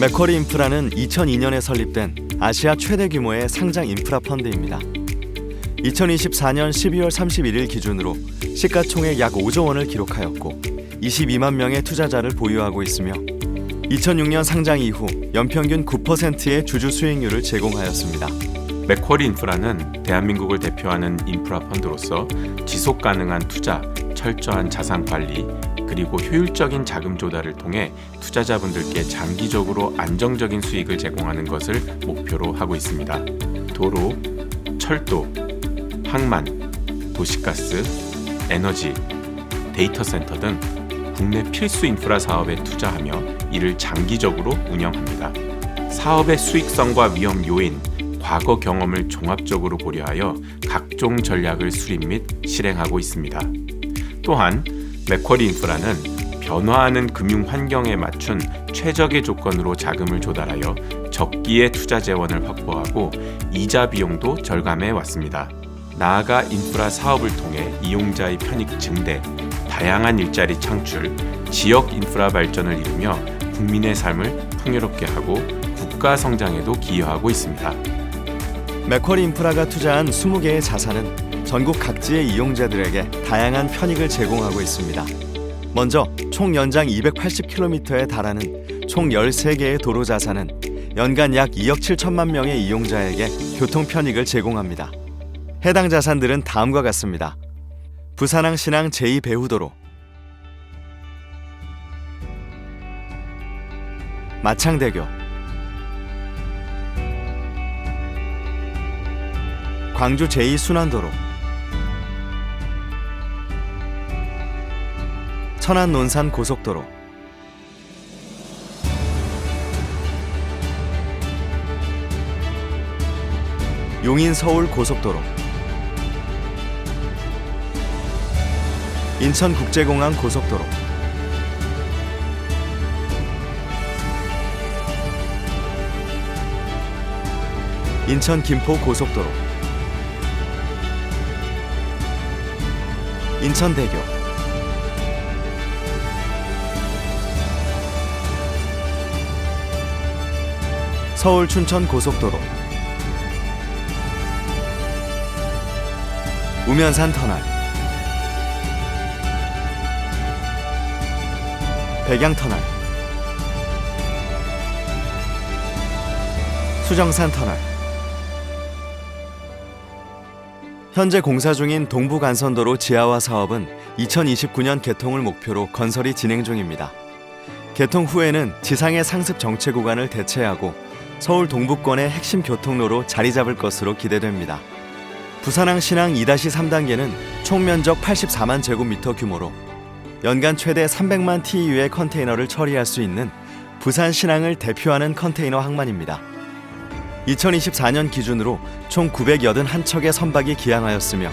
맥쿼리 인프라는 2002년에 설립된 아시아 최대 규모의 상장 인프라 펀드입니다. 2024년 12월 31일 기준으로 시가총액 약 5조 원을 기록하였고 22만 명의 투자자를 보유하고 있으며 2006년 상장 이후 연평균 9%의 주주 수익률을 제공하였습니다. 맥쿼리 인프라는 대한민국을 대표하는 인프라 펀드로서 지속 가능한 투자, 철저한 자산 관리, 그리고 효율적인 자금 조달을 통해 투자자분들께 장기적으로 안정적인 수익을 제공하는 것을 목표로 하고 있습니다. 도로, 철도, 항만, 도시가스, 에너지, 데이터 센터 등 국내 필수 인프라 사업에 투자하며 이를 장기적으로 운영합니다. 사업의 수익성과 위험 요인, 과거 경험을 종합적으로 고려하여 각종 전략을 수립 및 실행하고 있습니다. 또한 맥쿼리 인프라는 변화하는 금융 환경에 맞춘 최적의 조건으로 자금을 조달하여 적기의 투자 재원을 확보하고 이자 비용도 절감해 왔습니다. 나아가 인프라 사업을 통해 이용자의 편익 증대, 다양한 일자리 창출, 지역 인프라 발전을 이루며 국민의 삶을 풍요롭게 하고 국가 성장에도 기여하고 있습니다. 맥쿼리 인프라가 투자한 20개의 자산은 전국 각지의 이용자들에게 다양한 편익을 제공하고 있습니다. 먼저 총 연장 280km에 달하는 총 13개의 도로 자산은 연간 약 2억 7천만 명의 이용자에게 교통 편익을 제공합니다. 해당 자산들은 다음과 같습니다. 부산항 신항 제2배후도로 마창대교 광주 제2순환도로 천안 논산 고속도로. 용인 서울 고속도로. 인천 국제공항 고속도로. 인천 김포 고속도로. 인천대교 서울 춘천 고속도로. 우면산 터널. 백양 터널. 수정산 터널. 현재 공사 중인 동부간선도로 지하화 사업은 2029년 개통을 목표로 건설이 진행 중입니다. 개통 후에는 지상의 상습 정체 구간을 대체하고 서울 동부권의 핵심 교통로로 자리 잡을 것으로 기대됩니다. 부산항 신항 2-3단계는 총 면적 84만 제곱미터 규모로 연간 최대 300만 TEU의 컨테이너를 처리할 수 있는 부산 신항을 대표하는 컨테이너 항만입니다. 2024년 기준으로 총 981척의 선박이 기항하였으며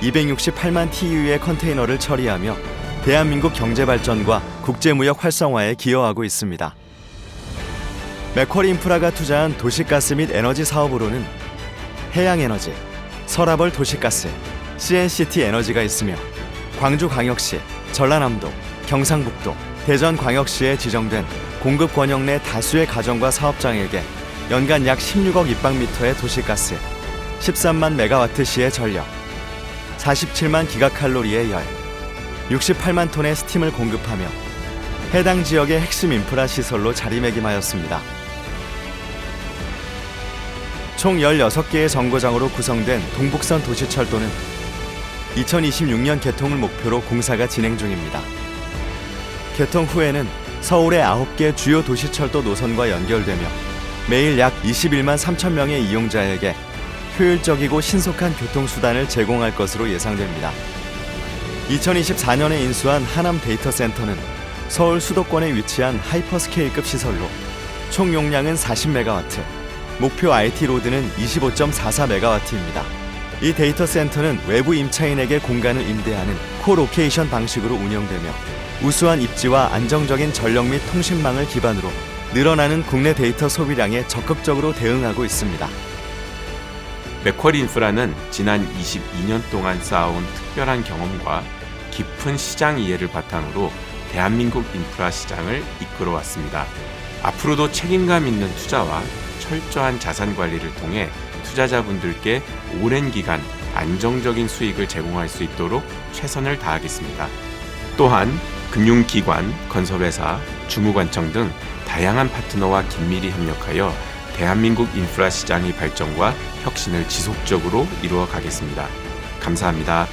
268만 TEU의 컨테이너를 처리하며 대한민국 경제 발전과 국제 무역 활성화에 기여하고 있습니다. 맥쿼리 인프라가 투자한 도시가스 및 에너지 사업으로는 해양에너지, 서라벌 도시가스, CNCT 에너지가 있으며 광주광역시, 전라남도, 경상북도, 대전광역시에 지정된 공급 권역 내 다수의 가정과 사업장에게 연간 약 16억 입방미터의 도시가스, 13만 메가와트시의 전력, 47만 기가칼로리의 열, 68만 톤의 스팀을 공급하며 해당 지역의 핵심 인프라 시설로 자리매김하였습니다. 총 16개의 정거장으로 구성된 동북선 도시철도는 2026년 개통을 목표로 공사가 진행 중입니다. 개통 후에는 서울의 9개 주요 도시철도 노선과 연결되며 매일 약 21만 3천 명의 이용자에게 효율적이고 신속한 교통수단을 제공할 것으로 예상됩니다. 2024년에 인수한 하남 데이터 센터는 서울 수도권에 위치한 하이퍼스케일급 시설로 총 용량은 40메가와트, 목표 IT 로드는 25.44메가와트입니다. 이 데이터 센터는 외부 임차인에게 공간을 임대하는 코로케이션 방식으로 운영되며 우수한 입지와 안정적인 전력 및 통신망을 기반으로 늘어나는 국내 데이터 소비량에 적극적으로 대응하고 있습니다. 맥쿼리 인프라는 지난 22년 동안 쌓아온 특별한 경험과 깊은 시장 이해를 바탕으로 대한민국 인프라 시장을 이끌어 왔습니다. 앞으로도 책임감 있는 투자와 철저한 자산 관리를 통해 투자자분들께 오랜 기간 안정적인 수익을 제공할 수 있도록 최선을 다하겠습니다. 또한 금융기관, 건설회사, 주무관청 등 다양한 파트너와 긴밀히 협력하여 대한민국 인프라 시장의 발전과 혁신을 지속적으로 이루어 가겠습니다. 감사합니다.